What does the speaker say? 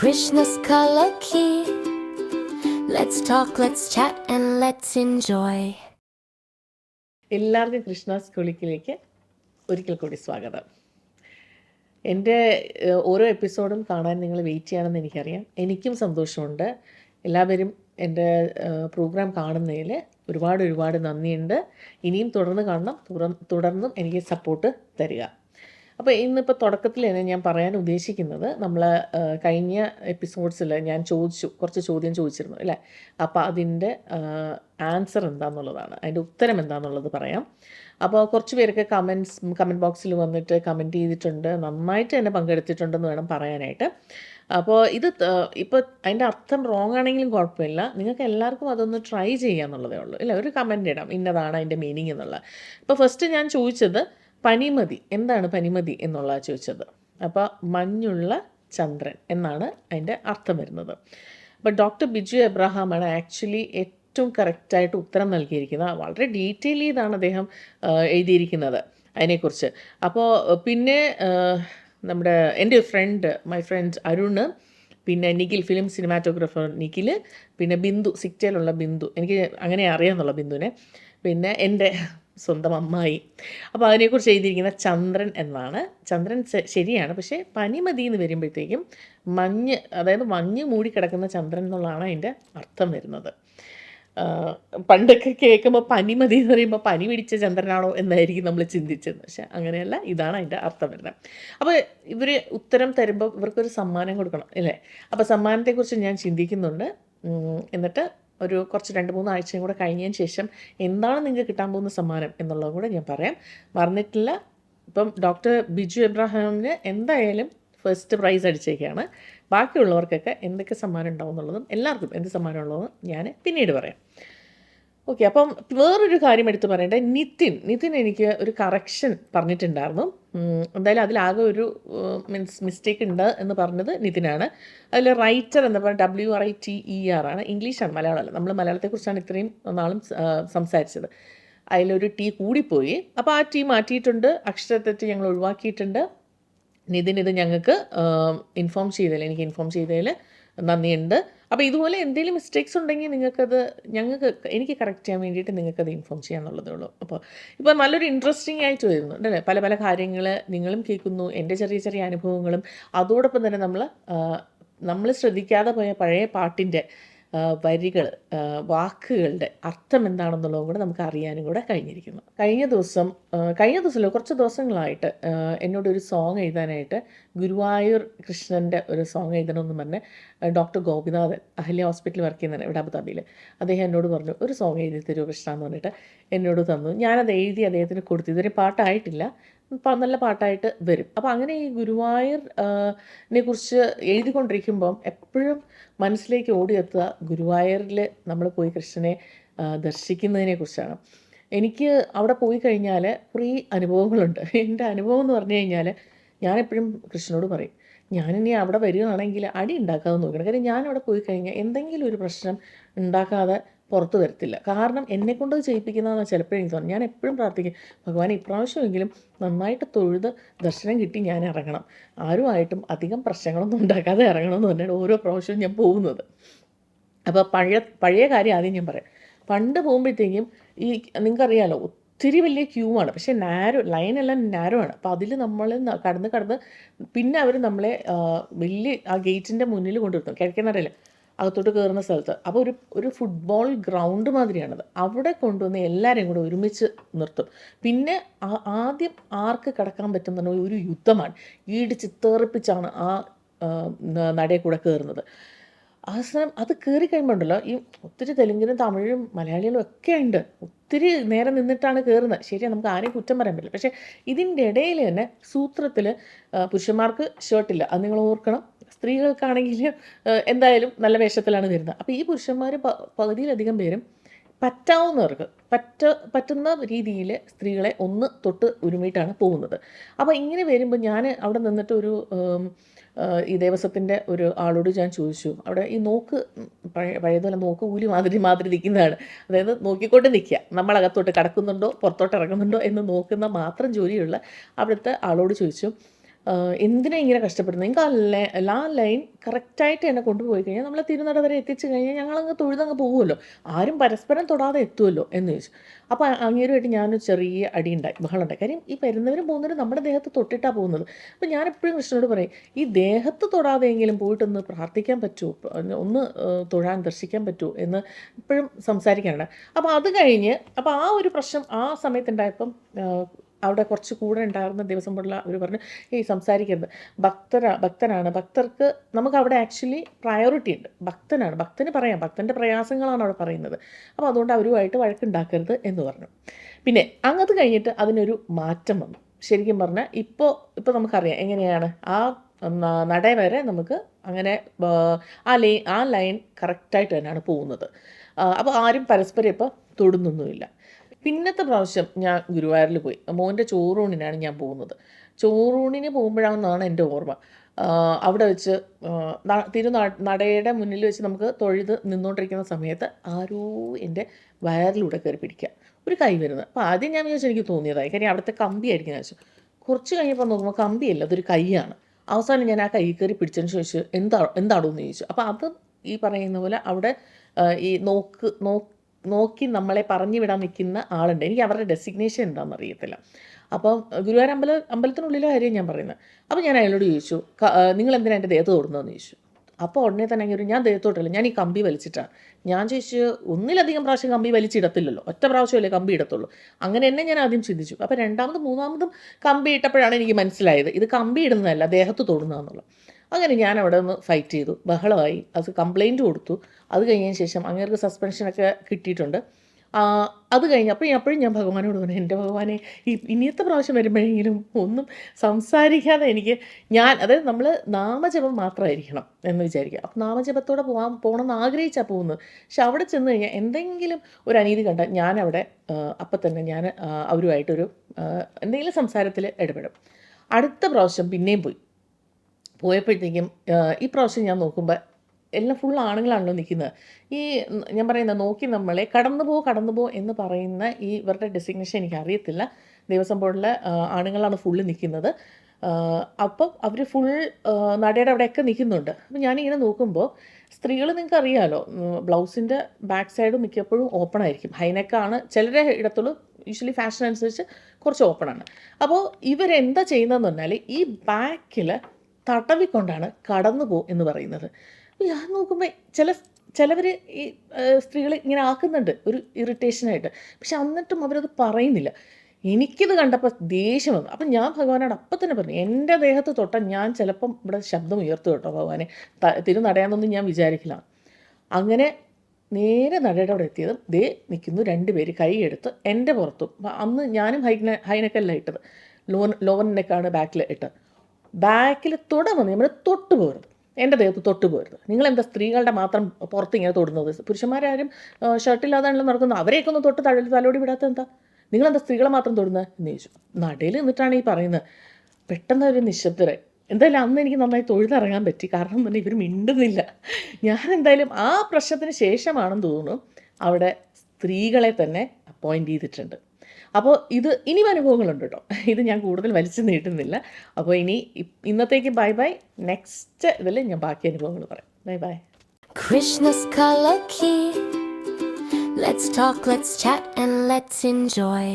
Krishna's color key. Let's talk, let's chat, and let's enjoy. എല്ലാവർക്കും കൃഷ്ണ കുളിക്കിലേക്ക് ഒരിക്കൽ കൂടി സ്വാഗതം. എന്റെ ഓരോ എപ്പിസോഡും കാണാൻ നിങ്ങൾ വെയിറ്റ് ചെയ്യണമെന്ന് എനിക്കറിയാം. എനിക്കും സന്തോഷമുണ്ട്. എല്ലാവരും എന്റെ പ്രോഗ്രാം കാണുന്നതിൽ ഒരുപാട് ഒരുപാട് നന്ദിയുണ്ട്. ഇനിയും തുടർന്ന് കാണണം. തുടർന്നും എനിക്ക് സപ്പോർട്ട് തരിക. അപ്പോൾ ഇന്നിപ്പോൾ തുടക്കത്തിൽ തന്നെ ഞാൻ പറയാൻ ഉദ്ദേശിക്കുന്നത് നമ്മൾ കഴിഞ്ഞ എപ്പിസോഡ്സിൽ ഞാൻ ചോദിച്ചു കുറച്ച് ചോദ്യം ചോദിച്ചിരുന്നു അല്ലേ? അപ്പോൾ അതിന്റെ ആൻസർ എന്താണെന്നുള്ളതാണ് അതിന്റെ ഉത്തരം എന്താണെന്നുള്ളത് പറയാം. അപ്പോൾ കുറച്ച് പേരൊക്കെ കമൻസ് കമന്റ് ബോക്സിൽ വന്നിട്ട് കമന്റ് ചെയ്തിട്ടുണ്ട് നന്നായിട്ട് തന്നെ പങ്കെടുത്തിട്ടുണ്ടെന്ന് വേണം പറയാനായിട്ട്. അപ്പോൾ ഇത് ഇപ്പോൾ അതിന്റെ അർത്ഥം റോങ് ആണെങ്കിലും കുഴപ്പമില്ല. നിങ്ങൾക്ക് എല്ലാവർക്കും അതൊന്ന് ട്രൈ ചെയ്യാന്നുള്ളതേ ഉള്ളൂ. ഇല്ല ഒരു കമന്റ് ഇടാം. ഇന്നതാണ് അതിന്റെ മീനിങ് എന്നുള്ളത്. ഇപ്പോൾ ഫസ്റ്റ് ഞാൻ ചോദിച്ചത് പനിമതി. എന്താണ് പനിമതി എന്നുള്ള ചോദിച്ചത്? അപ്പോൾ മഞ്ഞുള്ള ചന്ദ്രൻ എന്നാണ് അതിന്റെ അർത്ഥം വരുന്നത്. അപ്പോൾ ഡോക്ടർ ബിജു എബ്രഹാമാണ് ആക്ച്വലി ഏറ്റവും കറക്റ്റായിട്ട് ഉത്തരം നൽകിയിരിക്കുന്നത്. വളരെ ഡീറ്റെയിൽ ചെയ്താണ് അദ്ദേഹം എഴുതിയിരിക്കുന്നത് അതിനെക്കുറിച്ച്. അപ്പോൾ പിന്നെ നമ്മുടെ എന്റെ ഫ്രണ്ട് മൈ ഫ്രണ്ട് അരുണ് പിന്നെ നിഖിൽ ഫിലിം സിനിമാറ്റോഗ്രാഫർ നിഖിൽ പിന്നെ ബിന്ദു സിക്റ്റയിലുള്ള ബിന്ദു. എനിക്ക് അങ്ങനെ അറിയാമെന്നുള്ള ബിന്ദുവിനെ. പിന്നെ എന്റെ സ്വന്തം അമ്മായി. അപ്പോൾ അതിനെക്കുറിച്ച് എഴുതിയിരിക്കുന്ന ചന്ദ്രൻ എന്നാണ്. ചന്ദ്രൻ ശരിയാണ്. പക്ഷേ പനിമതി എന്ന് വരുമ്പോഴത്തേക്കും മഞ്ഞ് അതായത് മഞ്ഞ് മൂടി കിടക്കുന്ന ചന്ദ്രൻ എന്നുള്ളതാണ് അതിന്റെ അർത്ഥം വരുന്നത്. പണ്ടൊക്കെ കേൾക്കുമ്പോൾ പനിമതി എന്ന് പറയുമ്പോൾ പനി പിടിച്ച ചന്ദ്രനാണോ എന്നായിരിക്കും നമ്മൾ ചിന്തിച്ചത്. പക്ഷെ അങ്ങനെയല്ല ഇതാണ് അതിന്റെ അർത്ഥം വരുന്നത്. അപ്പോൾ ഇവർ ഉത്തരം തരുമ്പോൾ ഇവർക്കൊരു സമ്മാനം കൊടുക്കണം അല്ലേ? അപ്പോൾ സമ്മാനത്തെക്കുറിച്ച് ഞാൻ ചിന്തിക്കുന്നുണ്ട്. എന്നിട്ട് ഒരു കുറച്ച് രണ്ട് മൂന്ന് ആഴ്ചയും കൂടെ കഴിഞ്ഞതിന് ശേഷം എന്താണ് നിങ്ങൾക്ക് കിട്ടാൻ പോകുന്ന സമ്മാനം എന്നുള്ളതും കൂടെ ഞാൻ പറയാം. മറന്നിട്ടില്ല ഇപ്പം ഡോക്ടർ ബിജു എബ്രാഹാമിന് എന്തായാലും ഫസ്റ്റ് പ്രൈസ് അടിച്ചേക്കാണ്. ബാക്കിയുള്ളവർക്കൊക്കെ എന്തൊക്കെ സമ്മാനം ഉണ്ടാവും എന്നുള്ളതും എല്ലാവർക്കും എന്ത് സമ്മാനം ഉള്ളതെന്ന് ഞാൻ പിന്നീട് പറയാം. ഓക്കെ അപ്പം വേറൊരു കാര്യം എടുത്ത് പറയേണ്ടത് നിതിൻ നിതിൻ എനിക്ക് ഒരു കറക്ഷൻ പറഞ്ഞിട്ടുണ്ടായിരുന്നു. എന്തായാലും അതിലാകെ ഒരു മീൻസ് മിസ്റ്റേക്ക് ഉണ്ട് എന്ന് പറഞ്ഞത് നിതിനാണ്. അതിൽ റൈറ്റർ എന്ന് പറഞ്ഞാൽ W R I T E R ആണ്. ഇംഗ്ലീഷാണ് മലയാളമല്ല. നമ്മൾ മലയാളത്തെക്കുറിച്ചാണ് ഇത്രയും നാളും സംസാരിച്ചത്. അതിലൊരു ടീ കൂടിപ്പോയി. അപ്പോൾ ആ ടീ മാറ്റിയിട്ടുണ്ട്. അക്ഷരത്തെറ്റ് ഞങ്ങൾ ഒഴിവാക്കിയിട്ടുണ്ട്. നിതിൻ ഇത് ഞങ്ങൾക്ക് ഇൻഫോം ചെയ്തതിൽ എനിക്ക് ഇൻഫോം ചെയ്തതിൽ നന്ദിയുണ്ട്. അപ്പോൾ ഇതുപോലെ എന്തെങ്കിലും മിസ്റ്റേക്സ് ഉണ്ടെങ്കിൽ നിങ്ങൾക്കത് ഞങ്ങൾക്ക് എനിക്ക് കറക്റ്റ് ചെയ്യാൻ വേണ്ടിയിട്ട് നിങ്ങൾക്കത് ഇൻഫോം ചെയ്യാന്നുള്ളതേ ഉള്ളൂ. അപ്പോൾ ഇപ്പോൾ നല്ലൊരു ഇൻട്രസ്റ്റിംഗ് ആയിട്ട് വരുന്നുണ്ട് അല്ലേ? പല പല കാര്യങ്ങൾ നിങ്ങളും കേൾക്കുന്നു. എന്റെ ചെറിയ ചെറിയ അനുഭവങ്ങളും. അതോടൊപ്പം തന്നെ നമ്മൾ നമ്മൾ ശ്രദ്ധിക്കാതെ പോയ പഴയ പാട്ടിന്റെ വരികൾ വാക്കുകളുടെ അർത്ഥം എന്താണെന്നുള്ളതും കൂടെ നമുക്ക് അറിയാനും കൂടെ കഴിഞ്ഞിരിക്കുന്നു. കഴിഞ്ഞ ദിവസം കഴിഞ്ഞ ദിവസമല്ല കുറച്ച് ദിവസങ്ങളായിട്ട് എന്നോടൊരു സോങ് എഴുതാനായിട്ട് ഗുരുവായൂർ കൃഷ്ണന്റെ ഒരു സോങ് എഴുതണമെന്ന് പറഞ്ഞ് ഡോക്ടർ ഗോപിനാഥൻ അഹല്യ ഹോസ്പിറ്റലിൽ വർക്ക് ചെയ്യുന്നതാണ് ഇവിടെ അബുദാബിയിൽ അദ്ദേഹം എന്നോട് പറഞ്ഞു ഒരു സോങ് എഴുതി തരൂ കൃഷ്ണ എന്ന് പറഞ്ഞിട്ട് എന്നോട് തന്നു. ഞാനത് എഴുതി അദ്ദേഹത്തിന് കൊടുത്തു. ഇതുവരെ പാട്ടായിട്ടില്ല. നല്ല പാട്ടായിട്ട് വരും. അപ്പോൾ അങ്ങനെ ഈ ഗുരുവായൂർ ആ, നെ കുറിച്ച് എഴുതിക്കൊണ്ടിരിക്കുമ്പം എപ്പോഴും മനസ്സിലേക്ക് ഓടിയെത്തുക ഗുരുവായൂരിൽ നമ്മൾ പോയി കൃഷ്ണനെ ദർശിക്കുന്നതിനെ കുറിച്ചാണ്. എനിക്ക് അവിടെ പോയി കഴിഞ്ഞാൽ കുറേ അനുഭവങ്ങളുണ്ട്. എന്റെ അനുഭവം എന്ന് പറഞ്ഞു കഴിഞ്ഞാൽ ഞാനെപ്പോഴും കൃഷ്ണനോട് പറയും ഞാനിനി അവിടെ വരികയാണെങ്കിൽ അടി ഉണ്ടാക്കാതെ നോക്കണം. കാര്യം ഞാൻ അവിടെ പോയി കഴിഞ്ഞാൽ എന്തെങ്കിലും ഒരു പ്രശ്നം ഉണ്ടാക്കാതെ പുറത്ത് വരത്തില്ല. കാരണം എന്നെ കൊണ്ട് ചെയ്യിപ്പിക്കുന്നതെന്ന് ചിലപ്പോഴും എനിക്ക് തോന്നുന്നു ഞാൻ എപ്പോഴും പ്രാർത്ഥിക്കും ഭഗവാൻ ഇപ്രാവശ്യമെങ്കിലും നന്നായിട്ട് തൊഴുത് ദർശനം കിട്ടി ഞാൻ ഇറങ്ങണം. ആരുമായിട്ടും അധികം പ്രശ്നങ്ങളൊന്നും ഉണ്ടാക്കാതെ ഇറങ്ങണം എന്ന് പറഞ്ഞാൽ ഓരോ പ്രാവശ്യവും ഞാൻ പോകുന്നത്. അപ്പോൾ പഴയ പഴയ കാര്യം ആദ്യം ഞാൻ പറയാം. പണ്ട് പോകുമ്പോഴത്തേക്കും ഈ നിങ്ങൾക്കറിയാലോ ഒത്തിരി വലിയ ക്യൂ ആണ്. പക്ഷേ നാരോ ലൈനെല്ലാം നാരോ ആണ്. അപ്പോൾ അതിൽ നമ്മൾ കടന്ന് കടന്ന് പിന്നെ അവർ നമ്മളെ വലിയ ആ ഗേറ്റിന്റെ മുന്നിൽ കൊണ്ടുവരുത്തും. കിഴക്കനറിയില്ല അകത്തോട്ട് കയറുന്ന സ്ഥലത്ത്. അപ്പോൾ ഒരു ഒരു ഫുട്ബോൾ ഗ്രൗണ്ട് മാതിരിയാണത്. അവിടെ കൊണ്ടുവന്ന് എല്ലാവരെയും കൂടെ ഒരുമിച്ച് നിർത്തും. പിന്നെ ആദ്യം ആർക്ക് കടക്കാൻ പറഞ്ഞ ഒരു യുദ്ധമാണ്. ഈടിച്ച് തെറിപ്പിച്ചാണ് ആ നടയെ കൂടെ കയറുന്നത് അവസാനം അത് കയറി കഴിയുമ്പോണ്ടല്ലോ ഈ ഒത്തിരി തെലുങ്കിലും തമിഴും മലയാളികളും ഒക്കെ ഉണ്ട്. ഒത്തിരി നേരം നിന്നിട്ടാണ് കയറുന്നത് ശരിയാണ് നമുക്ക് ആരെയും കുറ്റം പറയാൻ പറ്റില്ല. പക്ഷേ ഇതിന്റെ ഇടയിൽ തന്നെ സൂത്രത്തിൽ പുരുഷന്മാർക്ക് ഷർട്ടില്ല അത് നിങ്ങൾ ഓർക്കണം. സ്ത്രീകൾക്കാണെങ്കിൽ എന്തായാലും നല്ല വേഷത്തിലാണ് വരുന്നത്. അപ്പോൾ ഈ പുരുഷന്മാർ പകുതിയിലധികം പേരും പറ്റാവുന്നവർക്ക് പറ്റ പറ്റുന്ന രീതിയിൽ സ്ത്രീകളെ ഒന്ന് തൊട്ട് ഉരുമിയിട്ടാണ് പോകുന്നത്. അപ്പോൾ ഇങ്ങനെ വരുമ്പോൾ ഞാൻ അവിടെ നിന്നിട്ട് ഒരു ഈ ദേവസ്വത്തിന്റെ ഒരു ആളോട് ഞാൻ ചോദിച്ചു. അവിടെ ഈ നോക്ക് പഴയതുപോലെ നോക്ക് കൂലി മാതിരി മാതിരി നിൽക്കുന്നതാണ്. അതായത് നോക്കിക്കൊണ്ട് നിൽക്കുക. നമ്മളകത്തോട്ട് കടക്കുന്നുണ്ടോ പുറത്തോട്ട് ഇറങ്ങുന്നുണ്ടോ എന്ന് നോക്കുന്ന മാത്രം ജോലിയുള്ള അവിടുത്തെ ആളോട് ചോദിച്ചു. എന്തിനാ ഇങ്ങനെ കഷ്ടപ്പെടുന്നത്? എനിക്ക് ആ ലൈൻ കറക്റ്റായിട്ട് എന്നെ കൊണ്ടുപോയി കഴിഞ്ഞാൽ നമ്മൾ തിരുനട വരെ എത്തിച്ചു കഴിഞ്ഞാൽ ഞങ്ങളങ്ങ് തൊഴുതങ്ങ് പോകുമല്ലോ ആരും പരസ്പരം തൊടാതെ എത്തുമല്ലോ എന്ന് ചോദിച്ചു. അപ്പോൾ അങ്ങേരുമായിട്ട് ഞാനൊരു ചെറിയ അടി ഉണ്ടായി ബഹളം ഉണ്ടായി. കാര്യം ഈ വരുന്നവരും പോകുന്നവരും നമ്മുടെ ദേഹത്ത് തൊട്ടിട്ടാണ് പോകുന്നത്. അപ്പോൾ ഞാൻ എപ്പോഴും കൃഷ്ണനോട് പറയും ഈ ദേഹത്ത് തൊടാതെയെങ്കിലും പോയിട്ടൊന്ന് പ്രാർത്ഥിക്കാൻ പറ്റുമോ ഒന്ന് തൊഴാൻ ദർശിക്കാൻ പറ്റുമോ എന്ന് ഇപ്പോഴും സംസാരിക്കാനുണ്ട് അപ്പോൾ അത് കഴിഞ്ഞ് അപ്പോൾ ആ ഒരു പ്രശ്നം ആ സമയത്തുണ്ടായപ്പം അവിടെ കുറച്ച് കൂടെ ഉണ്ടാകുന്ന ദിവസം പോലുള്ള അവർ പറഞ്ഞു ഈ സംസാരിക്കരുത്. ഭക്തരാ ഭക്തനാണ്. ഭക്തർക്ക് നമുക്ക് അവിടെ ആക്ച്വലി പ്രയോറിറ്റി ഉണ്ട്. ഭക്തനാണ്. ഭക്തന് പറയാം. ഭക്തന്റെ പ്രയാസങ്ങളാണ് അവിടെ പറയുന്നത്. അപ്പോൾ അതുകൊണ്ട് അവരുമായിട്ട് വഴക്കുണ്ടാക്കരുത് എന്ന് പറഞ്ഞു. പിന്നെ അങ്ങത് കഴിഞ്ഞിട്ട് അതിനൊരു മാറ്റം വന്നു. ശരിക്കും പറഞ്ഞാൽ ഇപ്പോൾ ഇപ്പോൾ നമുക്കറിയാം എങ്ങനെയാണ് ആ നട വരെ നമുക്ക് അങ്ങനെ ആ ലൈൻ ആ ലൈൻ കറക്റ്റായിട്ട് തന്നെയാണ് പോകുന്നത്. അപ്പോൾ ആരും പരസ്പരം ഇപ്പോൾ തൊടുന്നൊന്നുമില്ല. പിന്നത്തെ പ്രാവശ്യം ഞാൻ ഗുരുവായൂരിൽ പോയി. മോന്റെ ചോറൂണിനാണ് ഞാൻ പോകുന്നത്. ചോറൂണിന് പോകുമ്പോഴാണെന്നാണ് എന്റെ ഓർമ്മ. അവിടെ വെച്ച് ആ, ന- തിരു ന- നടയുടെ മുന്നിൽ വെച്ച് നമുക്ക് തൊഴുത് നിന്നുകൊണ്ടിരിക്കുന്ന സമയത്ത് ആരോ എന്റെ വയറിലൂടെ കയറി പിടിക്കുക. ഒരു കൈ വരുന്നത്. അപ്പോൾ ആദ്യം ഞാൻ വിചാരിച്ചു എനിക്ക് തോന്നിയതായി. കാര്യം അവിടുത്തെ കമ്പി ആയിരിക്കും ഞാൻ വെച്ചു കുറച്ച് കഴിഞ്ഞപ്പോൾ നോക്കുമ്പോൾ കമ്പിയല്ല അതൊരു കൈയാണ്. അവസാനം ഞാൻ ആ കൈ കയറി പിടിച്ചതിന് ചോദിച്ചു എന്താ എന്താണോ എന്ന് ചോദിച്ചു. അപ്പോൾ അത് ഈ പറയുന്ന പോലെ അവിടെ ഈ നോക്ക് നോ നോക്കി നമ്മളെ പറഞ്ഞു വിടാൻ നിൽക്കുന്ന ആളുണ്ട്. എനിക്ക് അവരുടെ ഡെസിഗ്നേഷൻ എന്താണെന്ന് അറിയത്തില്ല അപ്പം ഗുരുവായൂർ അമ്പല അമ്പലത്തിനുള്ളിലെ കാര്യം ഞാൻ പറയുന്നത്? അപ്പോൾ ഞാൻ അയാളോട് ചോദിച്ചു നിങ്ങൾ എന്തിനാ എന്റെ ദേഹത്ത് തൊടുന്നതെന്ന് ചോദിച്ചു. അപ്പോൾ ഉടനെ തന്നെ അങ്ങനെ ഞാൻ ദേഹത്തോട്ടല്ല ഞാൻ ഈ കമ്പി വലിച്ചിട്ടാണ് ഞാൻ ചോദിച്ചു ഒന്നിലധികം പ്രാവശ്യം കമ്പി വലിച്ചിടത്തില്ലല്ലോ ഒറ്റ പ്രാവശ്യമല്ലേ കമ്പി ഇടത്തുള്ളൂ? അങ്ങനെ തന്നെ ഞാൻ ആദ്യം ചിന്തിച്ചു. അപ്പോൾ രണ്ടാമതും മൂന്നാമതും കമ്പി ഇട്ടപ്പോഴാണ് എനിക്ക് മനസ്സിലായത് ഇത് കമ്പി ഇടുന്നതല്ല ദേഹത്ത് തൊടുന്നതെന്നുള്ളത്. അങ്ങനെ ഞാൻ അവിടെ നിന്ന് ഫൈറ്റ് ചെയ്തു. ബഹളമായി. അത് കംപ്ലൈന്റ് കൊടുത്തു. അത് കഴിഞ്ഞതിന് ശേഷം അങ്ങേർക്ക് സസ്പെൻഷനൊക്കെ കിട്ടിയിട്ടുണ്ട്. അത് കഴിഞ്ഞ് അപ്പോൾ അപ്പോഴും ഞാൻ ഭഗവാനോട് പറഞ്ഞു എന്റെ ഭഗവാനെ ഈ ഇനിയത്തെ പ്രാവശ്യം വരുമ്പോഴെങ്കിലും ഒന്നും സംസാരിക്കാതെ എനിക്ക് ഞാൻ അതായത് നമ്മൾ നാമജപം മാത്രമായിരിക്കണം എന്ന് വിചാരിക്കുക. അപ്പോൾ നാമജപത്തോടെ പോകാൻ പോകണമെന്ന് ആഗ്രഹിച്ചാണ് പോകുന്നത്. പക്ഷെ അവിടെ ചെന്ന് കഴിഞ്ഞാൽ എന്തെങ്കിലും ഒരു അനീതി കണ്ടാൽ ഞാനവിടെ അപ്പം തന്നെ ഞാൻ അവരുമായിട്ടൊരു എന്തെങ്കിലും സംസാരത്തിൽ ഇടപെടും. അടുത്ത പ്രാവശ്യം പിന്നെയും പോയി. പോയപ്പോഴത്തേക്കും ഈ പ്രാവശ്യം ഞാൻ നോക്കുമ്പോൾ എല്ലാം ഫുൾ ആണുങ്ങളാണല്ലോ നിൽക്കുന്നത് ഈ ഞാൻ പറയുന്ന നോക്കി നമ്മളെ കടന്നു പോ കടന്നു പോ എന്ന് പറയുന്ന ഈ ഇവരുടെ ഡെസിഗ്നേഷൻ എനിക്ക് അറിയത്തില്ല. ദേവസ്വം ബോർഡിലെ ആണുങ്ങളാണ് ഫുള്ള് നിൽക്കുന്നത് അപ്പം അവർ ഫുൾ നടയുടെ അവിടെയൊക്കെ നിൽക്കുന്നുണ്ട് അപ്പം ഞാനിങ്ങനെ നോക്കുമ്പോൾ സ്ത്രീകൾ നിങ്ങൾക്ക് അറിയാമല്ലോ ബ്ലൗസിന്റെ ബാക്ക് സൈഡ് മിക്കപ്പോഴും ഓപ്പൺ ആയിരിക്കും. ഹൈനെക്കാണ് ചിലരെ ഇടത്തുള്ളൂ യൂഷ്വലി ഫാഷൻ അനുസരിച്ച് കുറച്ച് ഓപ്പൺ ആണ്. അപ്പോൾ ഇവരെന്താ ചെയ്യുന്നതെന്ന് പറഞ്ഞാൽ ഈ ബാക്കിൽ തടവിക്കൊണ്ടാണ് കടന്നു പോ എന്ന് പറയുന്നത്. ഞാൻ നോക്കുമ്പോൾ ചില ചിലവർ ഈ സ്ത്രീകൾ ഇങ്ങനെ ആക്കുന്നുണ്ട്. ഒരു ഇറിറ്റേഷനായിട്ട് പക്ഷെ എന്നിട്ടും അവരത് പറയുന്നില്ല. എനിക്കിത് കണ്ടപ്പോൾ ദേഷ്യം വന്നു. അപ്പം ഞാൻ ഭഗവാനോട് അപ്പം തന്നെ പറഞ്ഞു എന്റെ ദേഹത്ത് തൊട്ട ഞാൻ ചിലപ്പം ഇവിടെ ശബ്ദം ഉയർത്തു കേട്ടോ ഭഗവാനെ. തിരുനടയാണെന്നൊന്നും ഞാൻ വിചാരിക്കില്ല. അങ്ങനെ നേരെ നടയുടെ അവിടെ എത്തിയതും ദേ നിൽക്കുന്നു രണ്ട് പേര് കൈയെടുത്ത് എന്റെ പുറത്തും. അന്ന് ഞാനും ഹൈന ഹൈനക്കല്ല ഇട്ടത്. ലോൺ ലോവൻ നെക്കാണ് ബാക്കിൽ ഇട്ടത് ബാക്കിൽ തൊടാൻ വന്നു നമ്മൾ തൊട്ട് പോകരുത് എന്റെ ദേഹത്ത് തൊട്ട് പോരുത്. നിങ്ങളെന്താ സ്ത്രീകളുടെ മാത്രം പുറത്ത് ഇങ്ങനെ തൊടുന്നത്? പുരുഷന്മാരാരും ഷർട്ടില്ലാതാണല്ലോ നടക്കുന്നത്. അവരെയൊക്കെ ഒന്ന് തൊട്ട് തഴൽ തലോടി വിടാത്ത എന്താ? നിങ്ങളെന്താ സ്ത്രീകളെ മാത്രം തൊടുന്നത് എന്ന് ചോദിച്ചു നടയിൽ നിന്നിട്ടാണ് ഈ പറയുന്നത് പെട്ടെന്ന് ഒരു നിശബ്ദരായി. എന്തായാലും അന്ന് എനിക്ക് നന്നായി തൊഴുതിറങ്ങാൻ പറ്റി. കാരണം തന്നെ ഇവർ മിണ്ടുന്നില്ല. ഞാൻ എന്തായാലും ആ പ്രശ്നത്തിന് ശേഷമാണെന്ന് തോന്നുന്നു അവിടെ സ്ത്രീകളെ തന്നെ അപ്പോയിന്റ് ചെയ്തിട്ടുണ്ട്. അപ്പോൾ ഇത് ഇനിയും അനുഭവങ്ങളുണ്ട് കേട്ടോ ഇത് ഞാൻ കൂടുതൽ വലിച്ചു നീട്ടുന്നില്ല. അപ്പോൾ ഇനി ഇന്നത്തേക്ക് ബൈ ബൈ. നെക്സ്റ്റ് ഇതിൽ ഞാൻ ബാക്കി അനുഭവങ്ങൾ പറയാം. Bye bye. Krishna's color key. Let's talk, let's chat, and let's enjoy.